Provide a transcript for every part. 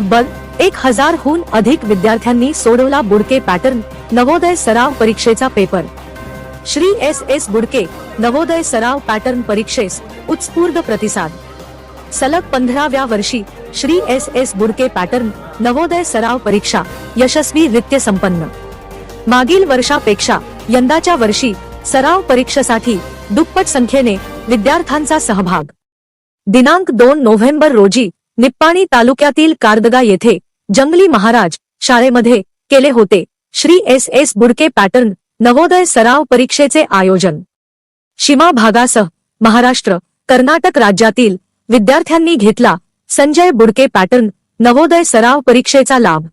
तब्बल एक हजारहून अधिक विद्यार्थ्यांनी सोडवला बुडके पॅटर्न नवोदय सराव परीक्षेचा paper. Shri S S Budke Navodaya सराव पॅटर्न परीक्षेस उत्स्फूर्त प्रतिसाद. सलग पंधराव्या वर्षी Shri S S Budke pattern Navodaya सराव परीक्षा यशस्वीरित्य संपन्न. मागील वर्षापेक्षा यंदाच्या वर्षी सराव परीक्षेसाठी दुप्पट संख्येने विद्यार्थ्यांचा सहभाग. दिनांक दोन नोव्हेंबर रोजी निप्पाणी तालुक्यातील कारदगा येथे जंगली महाराज शाळेमध्ये केले होते. Shri S S Budke pattern Navodaya सराव परीक्षेचे आयोजन. शिमा भागासह महाराष्ट्र कर्नाटक राज्यातील विद्यार्थ्यांनी घेतला संजय बुडके पॅटर्न नवोदय सराव परीक्षेचा लाभ.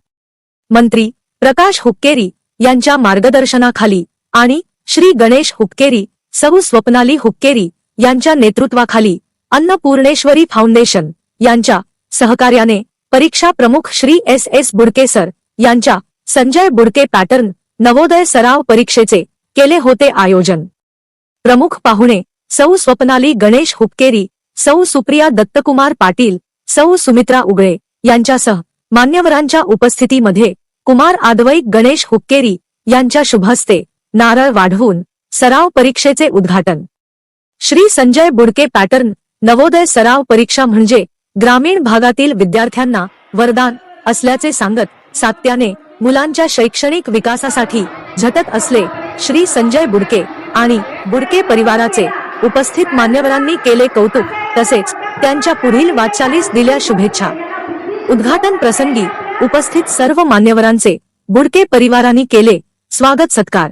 मंत्री प्रकाश हुक्केरी यांच्या मार्गदर्शनाखाली आणि श्री गणेश हुक्केरी सौ स्वप्नाली हुक्केरी यांच्या नेतृत्वाखाली अन्नपूर्णेश्वरी फाउंडेशन यांच्या सहकार्याने परीक्षा प्रमुख Shri S S Budke sir यांच्या संजय बुडके पॅटर्न नवोदय सराव परीक्षेचे केले होते आयोजन. प्रमुख पाहुणे सौ स्वप्नाली गणेश हुपकेरी सौ सुप्रिया दत्तकुमार पाटील सौ सुमित्रा उगळे यांच्यासह मान्यवरांच्या उपस्थितीमध्ये कुमार आदवैक गणेश हुक्केरी यांच्या शुभहस्ते नारळ वाढवून सराव परीक्षेचे उद्घाटन. श्री संजय बुडके पॅटर्न नवोदय सराव परीक्षा म्हणजे ग्रामीण भागातील विद्यार्थ्यांना वरदान असल्याचे सांगत सातत्याने मुलांच्या शैक्षणिक विकासासाठी झटत असले श्री संजय बुडके आणि बुडके परिवाराचे उपस्थित मान्यवरांनी केले कौतुक तसेच त्यांच्या पुढील वाटचालीस दिल्या शुभेच्छा. उद्घाटन प्रसंगी उपस्थित सर्व मान्यवरांचे बुडके परिवारांनी केले स्वागत सत्कार.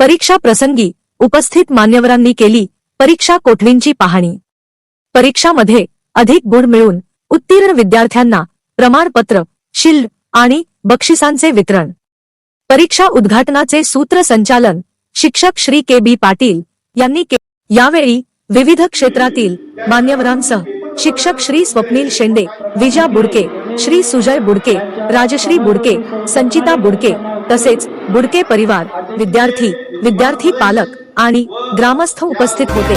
परीक्षा प्रसंगी उपस्थित मान्यवरांनी केली परीक्षा कोठडींची पाहणी. परीक्षामध्ये अधिक गुण मिळून उत्तीर्ण विद्यार्थ्यांना प्रमाणपत्र शिल्ड आणि बक्षिसांचे वितरण. परीक्षा उद्घाटनाचे सूत्रसंचालन शिक्षक श्री के बी पाटील यांनी यावेळी विविध क्षेत्रातील मान्यवरांसह शिक्षक श्री स्वप्नील शेंडे विजा बुडके श्री सुजय बुडके राजश्री बुडके संचिता बुडके तसेच बुडके परिवार विद्यार्थी विद्यार्थी पालक आणि ग्रामस्थ उपस्थित होते.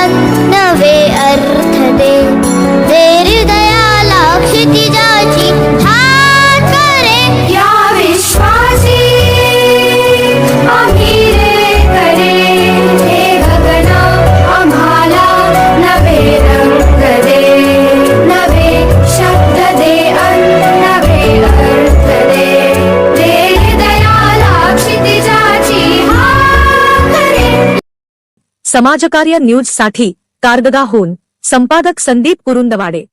अन्न नवे अर्थ दे दे हृदयाला क्षिती समाजकार्य न्यूजसाठी कारदगाहून संपादक संदीप कुरुंदवाडे.